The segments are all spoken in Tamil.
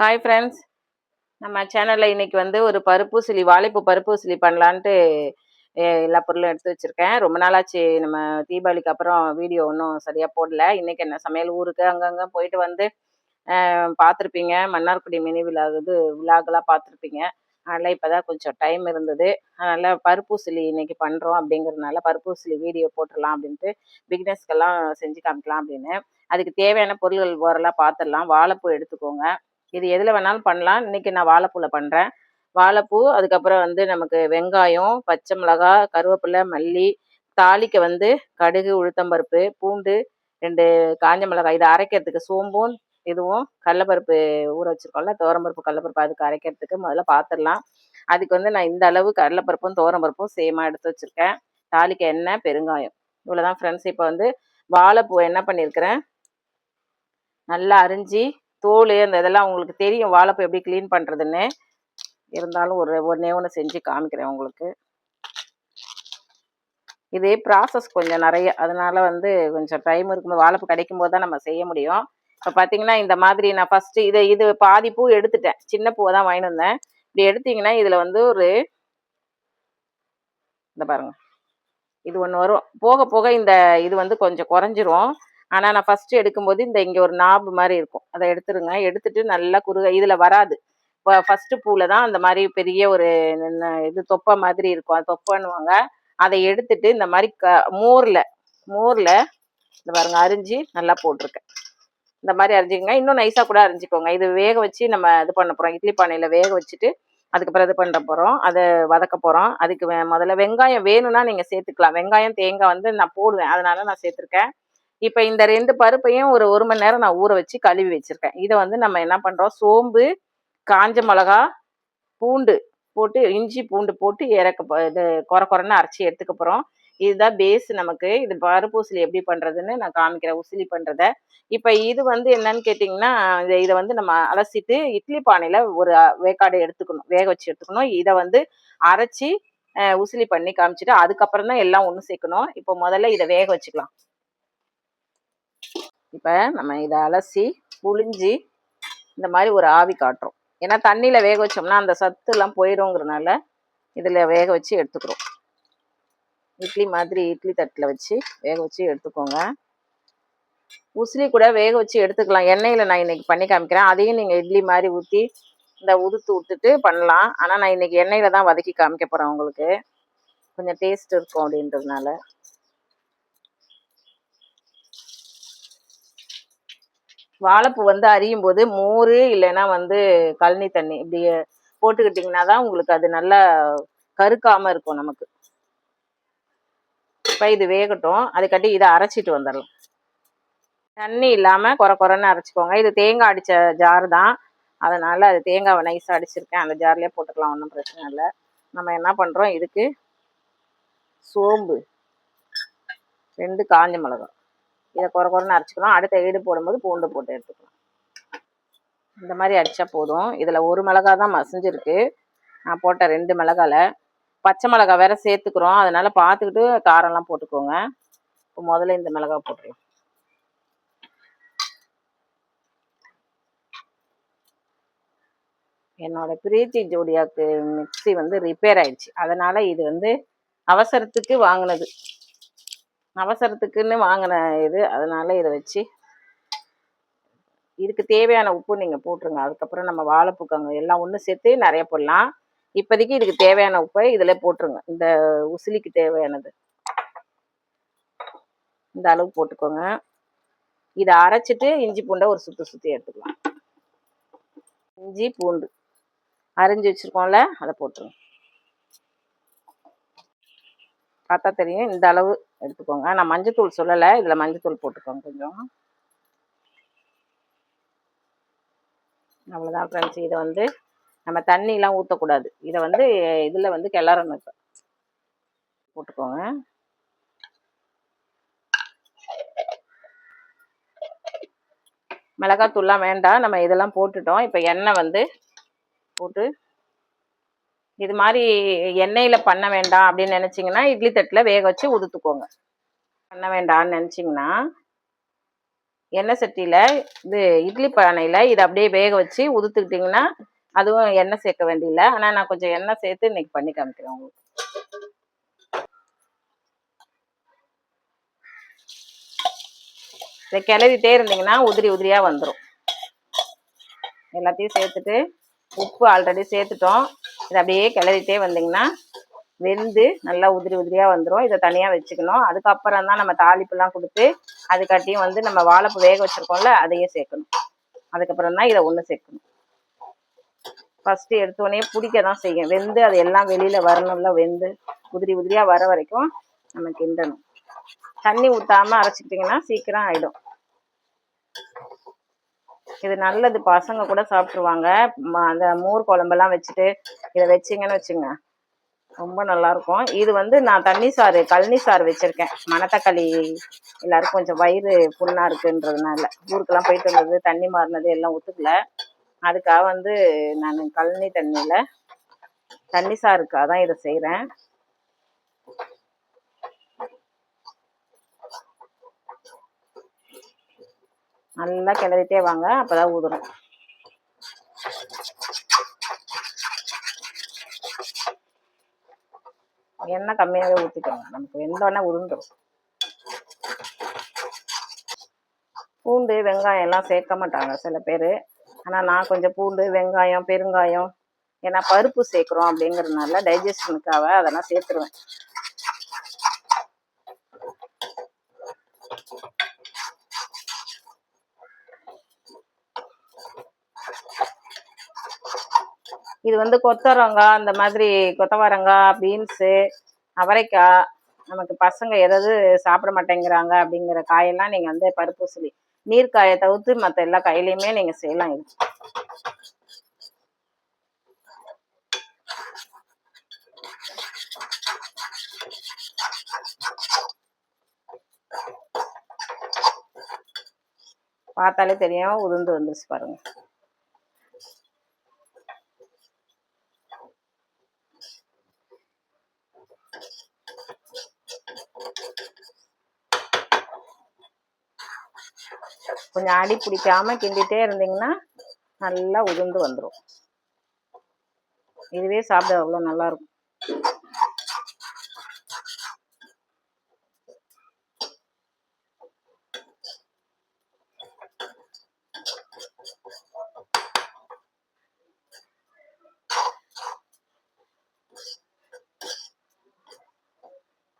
ஹாய் ஃப்ரெண்ட்ஸ் நம்ம சேனலில் இன்னைக்கு வந்து ஒரு பருப்பூசிலி வாழைப்பூ பருப்பூசிலி பண்ணலான்ட்டு எல்லா பொருளும் எடுத்து வச்சுருக்கேன். ரொம்ப நாளாச்சு நம்ம தீபாவளிக்கு அப்புறம் வீடியோ ஒன்றும் சரியாக போடல. இன்னைக்கு என்ன சமையல் ஊருக்கு அங்கங்கே போயிட்டு வந்து பார்த்துருப்பீங்க மன்னார்குடி மினி விழாக் இது விழாக்கெல்லாம் பார்த்துருப்பீங்க அதனால் இப்போ தான் கொஞ்சம் டைம் இருந்தது. அதனால் பருப்பூசிலி இன்னைக்கு பண்ணுறோம் அப்படிங்கிறதுனால பருப்பூசிலி வீடியோ போட்டுடலாம் அப்படின்ட்டு பிக்னஸ்க்கெல்லாம் செஞ்சு காமிக்கலாம் அப்படின்னு. அதுக்கு தேவையான பொருள்கள் ஓரெல்லாம் பார்த்துடலாம் வாழைப்பூ எடுத்துக்கோங்க. இது எதில் வேணாலும் பண்ணலாம். இன்னைக்கு நான் வாழைப்பூவில் பண்ணுறேன் வாழைப்பூ அதுக்கப்புறம் வந்து நமக்கு வெங்காயம் பச்சை மிளகாய் கருவேப்பிலை மல்லி தாலிக்கு வந்து கடுகு உளுத்தம்பருப்பு பூண்டு ரெண்டு காஞ்ச மிளகாய் இதை அரைக்கிறதுக்கு சோம்பும் இதுவும் கடலப்பருப்பு ஊற வச்சுருக்கோம்ல துவரம்பருப்பு கடலப்பருப்பு அதுக்கு அரைக்கிறதுக்கு முதல்ல பார்த்துடலாம் அதுக்கு வந்து நான் இந்த அளவு கடலப்பருப்பும் துவரம்பருப்பும் சேமாக எடுத்து வச்சுருக்கேன். தாளிக்க எண்ணெய் பெருங்காயம். இவ்வளோதான் ஃப்ரெண்ட்ஸ் இப்போ வந்து வாழைப்பூ என்ன பண்ணியிருக்கிறேன்? நல்லா அரிஞ்சு தோல் அந்த இதெல்லாம் உங்களுக்கு தெரியும். வாழைப்பூ எப்படி க்ளீன் பண்ணுறதுன்னு இருந்தாலும் ஒரு ஒன்றே ஒன்று செஞ்சு காமிக்கிறேன் உங்களுக்கு. இதே ப்ராசஸ் கொஞ்சம் நிறைய. அதனால வந்து கொஞ்சம் டைம் இருக்கும்போது வாழைப்பூ கிடைக்கும் போது தான் நம்ம செய்ய முடியும். இப்போ பார்த்தீங்கன்னா இந்த மாதிரி நான் ஃபஸ்ட்டு இதை இது பாதி பூ எடுத்துட்டேன். சின்ன பூவை தான் வாங்கிட்டு வந்தேன். இப்படி எடுத்தீங்கன்னா இதில் வந்து ஒரு இந்த பாருங்க. இது ஒன்று வரும். போக போக இந்த இது வந்து கொஞ்சம் குறைஞ்சிரும். ஆனால் நான் ஃபஸ்ட்டு எடுக்கும்போது இந்த இங்கே ஒரு நாபு மாதிரி இருக்கும். அதை எடுத்துருங்க. எடுத்துட்டு நல்லா குறுக இதில் வராது. இப்போ ஃபஸ்ட்டு பூவில் தான் அந்த மாதிரி பெரிய ஒரு இது தொப்பை மாதிரி இருக்கும். அது தொப்பைன்னுவாங்க. அதை எடுத்துட்டு இந்த மாதிரி க மோரில் மோரில் இந்த பாருங்க அரிஞ்சு நல்லா போட்டிருக்கேன். இந்த மாதிரி அரிஞ்சிக்கோங்க. இன்னும் நைஸாக கூட அரிஞ்சிக்கோங்க. இது வேக வச்சு நம்ம இது பண்ண போகிறோம் இட்லி பானையில் வேக வச்சுட்டு அதுக்கப்புறம் இது பண்ண போகிறோம் அதை வதக்க போகிறோம் அதுக்கு வே- முதல்ல வெங்காயம் வேணும்னா நீங்கள் சேர்த்துக்கலாம். வெங்காயம் தேங்காய் வந்து நான் போடுவேன். அதனால நான் சேர்த்துருக்கேன். இப்போ இந்த ரெண்டு பருப்பையும் ஒரு ஒரு மணி நேரம் நான் ஊற வச்சு கழுவி வச்சுருக்கேன். இதை வந்து நம்ம என்ன பண்ணுறோம் சோம்பு காஞ்ச மிளகா பூண்டு போட்டு இஞ்சி பூண்டு போட்டு இறக்க இது குறை குறைன்னு அரைச்சி எடுத்துக்க போகிறோம் இதுதான் பேஸ் நமக்கு. இது பருப்பு உசிலி எப்படி பண்ணுறதுன்னு நான் காமிக்கிறேன். உசிலி பண்ணுறத இப்போ இது வந்து என்னன்னு கேட்டிங்கன்னா இதை இதை வந்து நம்ம அலசிட்டு இட்லி பானையில் ஒரு வேக்காடு எடுத்துக்கணும். வேக வச்சு எடுத்துக்கணும். இதை வந்து அரைச்சி உசிலி பண்ணி காமிச்சிட்டு அதுக்கப்புறம் தான் எல்லாம் ஒன்று சேர்க்கணும். இப்போ முதல்ல இதை வேக வச்சுக்கலாம். இப்போ நம்ம இதை அலசி புழிஞ்சி இந்த மாதிரி ஒரு ஆவி காட்டுறோம். ஏன்னா தண்ணியில் வேக வச்சோம்னா அந்த சத்துலாம் போயிடுங்கிறனால இதில் வேக வச்சு எடுத்துக்கிறோம். இட்லி மாதிரி இட்லி தட்டில் வச்சு வேக வச்சு எடுத்துக்கோங்க. உசிலி கூட வேக வச்சு எடுத்துக்கலாம். எண்ணெயில் நான் இன்றைக்கி பண்ணி காமிக்கிறேன். அதையும் நீங்கள் இட்லி மாதிரி ஊற்றி இந்த உதுத்து விட்டுட்டு பண்ணலாம். ஆனால் நான் இன்னைக்கு எண்ணெயில் தான் வதக்கி காமிக்க போகிறேன் உங்களுக்கு. கொஞ்சம் டேஸ்ட் இருக்கும் அப்படின்றதுனால. வாழைப்பூ வந்து அரியும் போது மோர் இல்லைன்னா வந்து கழனி தண்ணி இப்படி போட்டுக்கிட்டிங்கன்னா தான் உங்களுக்கு அது நல்லா கருக்காம இருக்கும் நமக்கு. இப்போ இது வேகட்டும். அதுக்காட்டி இதை அரைச்சிட்டு வந்துடலாம். தண்ணி இல்லாமல் குறை குறைன்னு அரைச்சிக்கோங்க. இது தேங்காய் அடித்த ஜார் தான். அதனால் அது தேங்காவை நைஸாக அடிச்சிருக்கேன். அந்த ஜார்லேயே போட்டுக்கலாம். ஒன்றும் பிரச்சனை இல்லை. நம்ம என்ன பண்ணுறோம் இதுக்கு சோம்பு. ரெண்டு காஞ்ச மிளகாய். இதை குறை குறைன்னு அரைச்சிக்கலாம். அடுத்த ஈடு போடும்போது பூண்டு போட்டு எடுத்துக்கலாம். இந்த மாதிரி அடித்தா போதும். இதில் ஒரு மிளகா தான் மசிஞ்சிருக்கு. நான் போட்ட ரெண்டு மிளகால. பச்சை மிளகா வேற சேர்த்துக்கிறோம். அதனால பார்த்துக்கிட்டு காரம்லாம் போட்டுக்கோங்க. இப்போ முதல்ல இந்த மிளகா போட்டுக்கலாம். என்னோட பிரீத்தி ஜோடியாக்கு மிக்ஸி வந்து ரிப்பேர் ஆயிடுச்சு. அதனால இது வந்து அவசரத்துக்கு வாங்கினது. அவசரத்துக்குன்னு வாங்கின இது. அதனால இதை வச்சு இதுக்கு தேவையான உப்பு நீங்கள் போட்டுருங்க. அதுக்கப்புறம் நம்ம வாழைப்பூக்காங்க எல்லாம் ஒன்று சேர்த்து நிறைய போடலாம். இப்போதைக்கு இதுக்கு தேவையான உப்பை இதில் போட்டுருங்க. இந்த உசிலிக்கு தேவையானது. இந்த அளவு போட்டுக்கோங்க. இதை அரைச்சிட்டு இஞ்சி பூண்டை ஒரு சுற்றி சுற்றி எடுத்துக்கலாம். இஞ்சி பூண்டு. அரிஞ்சு வச்சுருக்கோம்ல அதை போட்டுருங்க. பார்த்தா தெரியும். இந்த அளவு எடுத்துக்கோங்க. நான் மஞ்சத்தூள் சொல்லலை. இதில் மஞ்சத்தூள் போட்டுக்கோங்க கொஞ்சம். அவ்வளோதான் ஃப்ரெண்ட்ஸ் இதை வந்து நம்ம தண்ணிலாம் ஊற்றக்கூடாது இதை வந்து இதில் வந்து கிளறணும் இப்போ. போட்டுக்கோங்க. மிளகாத்தூள்லாம் வேண்டாம். நம்ம இதெல்லாம் போட்டுட்டோம். இப்போ எண்ணெய் வந்து போட்டு இது மாதிரி எண்ணெயில் பண்ண வேண்டாம் அப்படின்னு நினச்சிங்கன்னா இட்லி தட்டில் வேக வச்சு உதுத்துக்கோங்க. பண்ண வேண்டாம்னு நினச்சிங்கன்னா எண்ணெய் சட்டியில் இது இட்லி பானையில் இதை அப்படியே வேக வச்சு உதுத்துக்கிட்டிங்கன்னா அதுவும் எண்ணெய் சேர்க்க வேண்டியில்லை. ஆனால் நான் கொஞ்சம் எண்ணெய் சேர்த்து இன்னைக்கு பண்ணி காமிக்கிறேன் உங்களுக்கு. இதை கிளறிட்டே இருந்தீங்கன்னா உதிரி உதிரியாக வந்துடும் எல்லாத்தையும் சேர்த்துட்டு உப்பு ஆல்ரெடி சேர்த்துட்டோம். இதை அப்படியே கிளறிட்டே வந்தீங்கன்னா வெந்து நல்லா உதிரி உதிரியாக வந்துடும் இதை தனியாக வச்சுக்கணும். அதுக்கப்புறம் தான் நம்ம தாளிப்புலாம் கொடுத்து அதுக்காட்டியும் வந்து நம்ம வாழைப்பு வேக வச்சுருக்கோம்ல அதையும் சேர்க்கணும். அதுக்கப்புறம் தான் இதை ஒன்று சேர்க்கணும். ஃபஸ்ட்டு எடுத்தோடனே பிடிக்க தான் செய்யும். வெந்து அது எல்லாம் வெளியில் வரணும்ல வெந்து உதிரி உதிரியாக வர வரைக்கும் நம்ம கிண்டணும். தண்ணி ஊற்றாமல் அரைச்சிக்கிட்டிங்கன்னா சீக்கிரம் ஆகிடும் இது நல்லது. பசங்க கூட சாப்பிட்ருவாங்க அந்த மோர் குழம்பெல்லாம் வச்சுட்டு இதை வச்சிங்கன்னு வச்சுங்க. ரொம்ப நல்லாயிருக்கும். இது வந்து நான் தண்ணி சாறு கழனி சாறு வச்சுருக்கேன். மணத்தக்காளி எல்லாருக்கும் கொஞ்சம் வயிறு புண்ணாக இருக்குன்றதுனால. ஊருக்கெல்லாம் போயிட்டு வந்தது தண்ணி மாறினது எல்லாம் ஒத்துக்கல. அதுக்காக வந்து நான் கழனி தண்ணியில் தண்ணி சாருக்காக தான் இதை செய்கிறேன் நல்லா கிளறிட்டே வாங்க அப்போதான் ஊதுறோம். எண்ணெய் கம்மியாகவே ஊற்றிக்கோங்க நமக்கு வெந்தோடனே உருண்டும் பூண்டு வெங்காயம் எல்லாம் சேர்க்க மாட்டாங்க சில பேர். ஆனால் நான் கொஞ்சம் பூண்டு வெங்காயம் பெருங்காயம் ஏன்னா பருப்பு சேர்க்குறோம் அப்படிங்கிறதுனால டைஜஷனுக்காக அதெல்லாம் சேர்த்துருவேன். இது வந்து கொத்தவரங்காய் அந்த மாதிரி கொத்தவரங்காய் பீன்ஸு அவரைக்காய் நமக்கு பசங்க எதாவது சாப்பிட மாட்டேங்கிறாங்க அப்படிங்கிற காயெல்லாம் நீங்கள் வந்து பருப்பூசலி நீர்க்காயை தவிர்த்து மற்ற எல்லா காயிலையுமே நீங்கள் செய்யலாம் இது. பார்த்தாலே தெரியும் உதிர்ந்து வந்துருச்சு பாருங்கள் கொஞ்சம் அடி பிடிக்காம கிண்டிகிட்டே இருந்தீங்கன்னா நல்லா உதிர்ந்து வந்துடும் இதுவே சாப்பிட அவ்வளோ நல்லாயிருக்கும்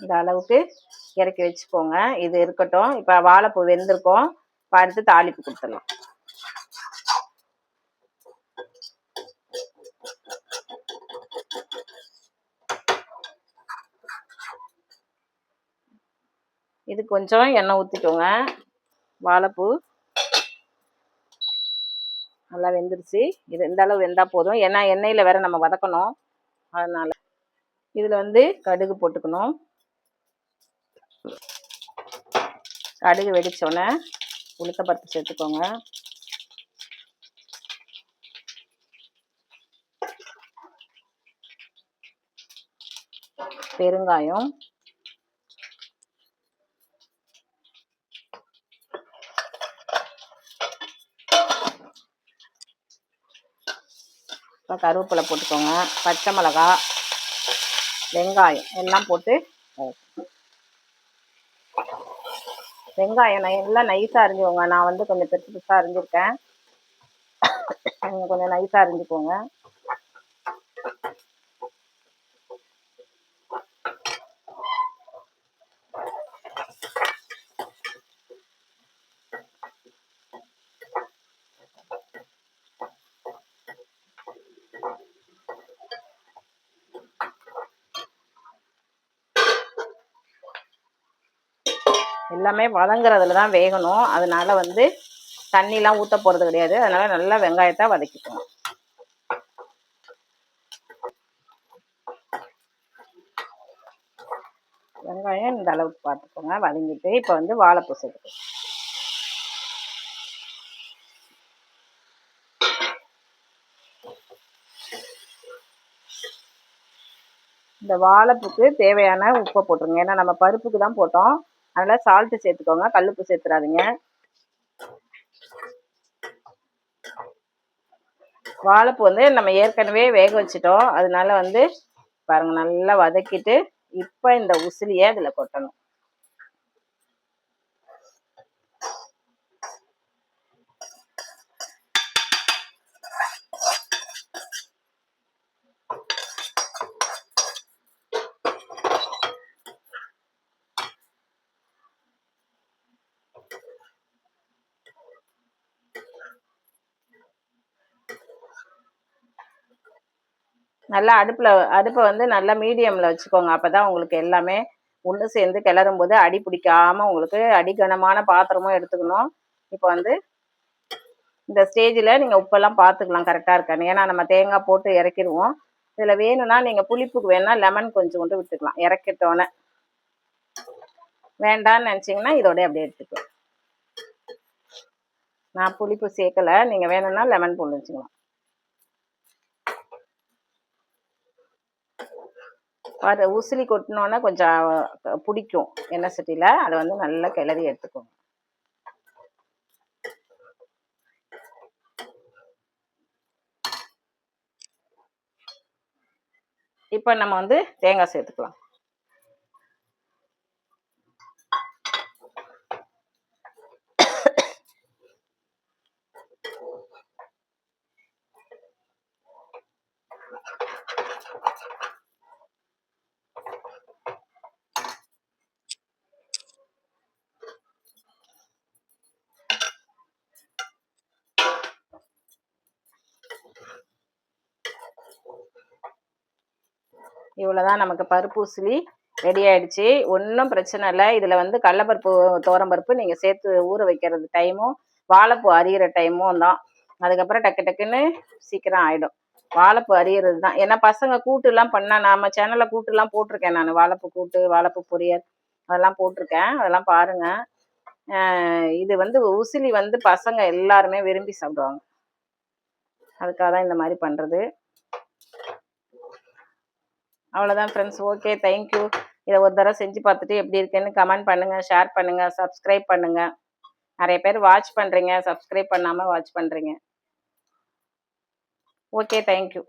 இந்த அளவுக்கு இறக்கி வச்சுக்கோங்க. இது இருக்கட்டும். இப்போ வாழைப்பூ வெந்திருக்கோம். அடுத்து தாளிப்பு கொடுத்துடலாம். இது கொஞ்சம் எண்ணெய் ஊற்றிக்கோங்க வாழைப்பூ. நல்லா வெந்துருச்சு. இது இந்த அளவு வெந்தால் போதும். ஏன்னா எண்ணெயில் வேற நம்ம வதக்கணும். அதனால் இதில் வந்து கடுகு போட்டுக்கணும். கடுகு வெடித்தோடனே உளுத்தப்பருப்பு சேர்த்துக்கோங்க பெருங்காயம். இப்போ கருவேப்பிலை போட்டுக்கோங்க. பச்சை மிளகா வெங்காயம் எல்லாம் போட்டு வெங்காயம் எல்லாம் நைஸாக அரிஞ்சுக்கோங்க. நான் வந்து கொஞ்சம் பெருசு பெருசாக அரிஞ்சிருக்கேன். நீங்கள் கொஞ்சம் நைஸாக அரிஞ்சுக்கோங்க. எல்லாமே வதங்குறதுல தான் வேகணும். அதனால வந்து தண்ணிலாம் ஊற்ற போகிறது கிடையாது. அதனால நல்லா வெங்காயத்தை வதக்கிக்கணும். வெங்காயம் இந்த அளவுக்கு பார்த்துக்கோங்க. வதங்கிட்டு இப்போ வந்து வாழைப்பூ சேர்த்துக்கோங்க இந்த வாழைப்புக்கு தேவையான உப்பை போட்டுருங்க. ஏன்னா நம்ம பருப்புக்கு தான் போட்டோம். அதனால் சால்ட்டு சேர்த்துக்கோங்க. கல்லுப்பு சேர்த்துறாதீங்க. வாழைப்பூ வந்து நம்ம ஏற்கனவே வேக வச்சிட்டோம். அதனால வந்து பாருங்கள் நல்லா வதக்கிட்டு இப்போ இந்த உசிலியை அதில் கொட்டணும். நல்லா அடுப்பில் அடுப்பை வந்து நல்லா மீடியமில் வச்சுக்கோங்க. அப்போ தான் உங்களுக்கு எல்லாமே ஒன்று சேர்ந்து கிளறும் போது அடி பிடிக்காமல் உங்களுக்கு அடிக்கனமான பாத்திரமும் எடுத்துக்கணும். இப்போ வந்து இந்த ஸ்டேஜில் நீங்கள் உப்பெல்லாம் பார்த்துக்கலாம் கரெக்டாக இருக்கான்னு. ஏன்னா நம்ம தேங்காய் போட்டு இறக்கிடுவோம். இதில் வேணும்னா நீங்கள் புளிப்புக்கு வேணால் லெமன் கொஞ்சம் கொண்டு விட்டுக்கலாம் இறக்கிட்டோன்னே. வேண்டான்னு நினச்சிங்கன்னா இதோட அப்படியே எடுத்துக்கலாம். நான் புளிப்பு சேர்க்கலை. நீங்கள் வேணும்னா லெமன் போட்டு வச்சுக்கலாம். பார் உசிலி கொட்டினோன்னா கொஞ்சம் பிடிக்கும் எண்ணெய் சட்டியில். அதை வந்து நல்லா கிளறி எடுத்துக்கோங்க. இப்போ நம்ம வந்து தேங்காய் சேர்த்துக்கலாம். இவ்வளோதான் நமக்கு பருப்பு உசிலி ரெடி ஆயிடுச்சு. ஒன்றும் பிரச்சனை இல்லை. இதில் வந்து கடலப்பருப்பு பருப்பு நீங்கள் சேர்த்து ஊற வைக்கிறது டைமும் வாழைப்பூ அரியிற டைமும் தான். அதுக்கப்புறம் டக்கு டக்குன்னு சீக்கிரம் ஆகிடும் வாழைப்பூ அரியிறது தான். ஏன்னா பசங்க கூட்டுலாம் பண்ணால் நம்ம சேனலில் கூட்டுலாம் போட்டிருக்கேன் நான். வாழைப்பூ கூட்டு வாழைப்பூ பொரியல் அதெல்லாம் போட்டிருக்கேன். அதெல்லாம் பாருங்கள் இது வந்து உசிலி வந்து பசங்க எல்லாருமே விரும்பி சாப்பிடுவாங்க. அதுக்காக தான் இந்த மாதிரி பண்ணுறது அவ்வளோதான் ஃப்ரெண்ட்ஸ் ஓகே தேங்க்யூ இதை ஒரு தடவை செஞ்சு பார்த்துட்டு எப்படி இருக்குன்னு கமெண்ட் பண்ணுங்கள் ஷேர் பண்ணுங்கள் சப்ஸ்கிரைப் பண்ணுங்கள் நிறைய பேர் வாட்ச் பண்ணுறீங்க சப்ஸ்கிரைப் பண்ணாமல் வாட்ச் பண்ணுறீங்க ஓகே தேங்க்யூ